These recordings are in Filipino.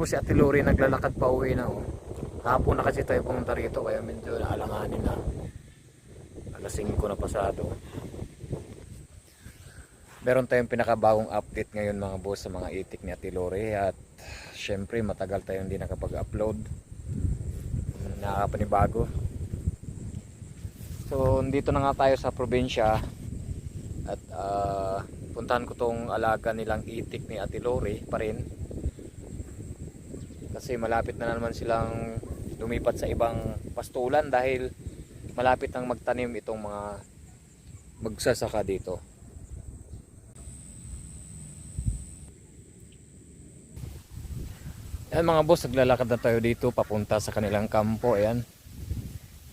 boss si Ate Lori naglalakad pa uwi na. Hapon na kasi tayo pumunta rito kaya medyo naalanganin na. Alas 5 na pasado. Meron tayong pinakabagong update ngayon mga boss sa mga itik ni Ate Lori at syempre matagal tayong hindi nakapag-upload. Nakakapanibago. So dito na nga tayo sa probinsya at ah, puntahan ko tong alaga nilang itik ni Ate Lori pa rin kasi malapit na naman silang lumipat sa ibang pastulan dahil malapit nang magtanim itong mga magsasaka dito. Ayan mga boss, naglalakad na tayo dito papunta sa kanilang kampo. Ayan.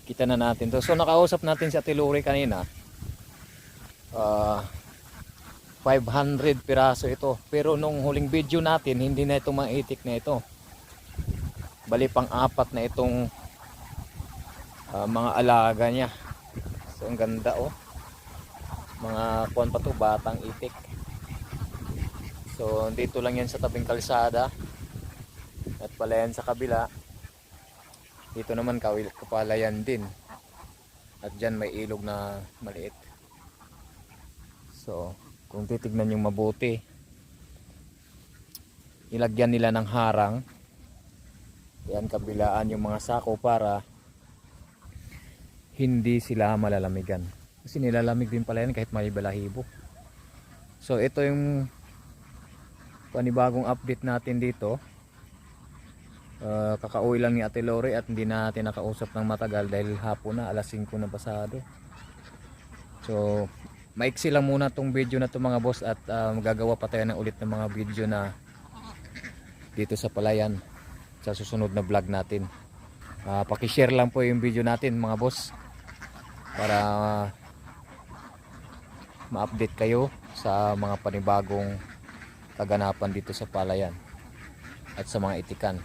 Kita na natin to. So nakausap natin si Ate Lori kanina. Ah 500 piraso ito. Pero nung huling video natin, hindi na ito maitik na ito. Bali pang apat na itong ah, mga alaga niya. So ang ganda oh. Mga kuwan pa to, batang itik. So dito lang yan sa tabing kalsada. At palayan sa kabila. Dito naman kawil kapalayan din. At dyan may ilog na maliit. So, kung titignan yung mabuti, ilagyan nila ng harang. Yan kabilaan yung mga sako para hindi sila malalamigan. Kasi nilalamig din pala yan kahit may balahibo. So ito yung panibagong update natin dito. Uh, kakauwi lang ni Ate Lori at hindi natin nakausap ng matagal dahil hapon na alas 5 na pasado. So maiksi lang muna tong video na to mga boss at uh, magagawa pa tayo ng ulit ng mga video na dito sa palayan sa susunod na vlog natin. Uh, paki-share lang po yung video natin mga boss para ma-update kayo sa mga panibagong kaganapan dito sa palayan at sa mga itikan.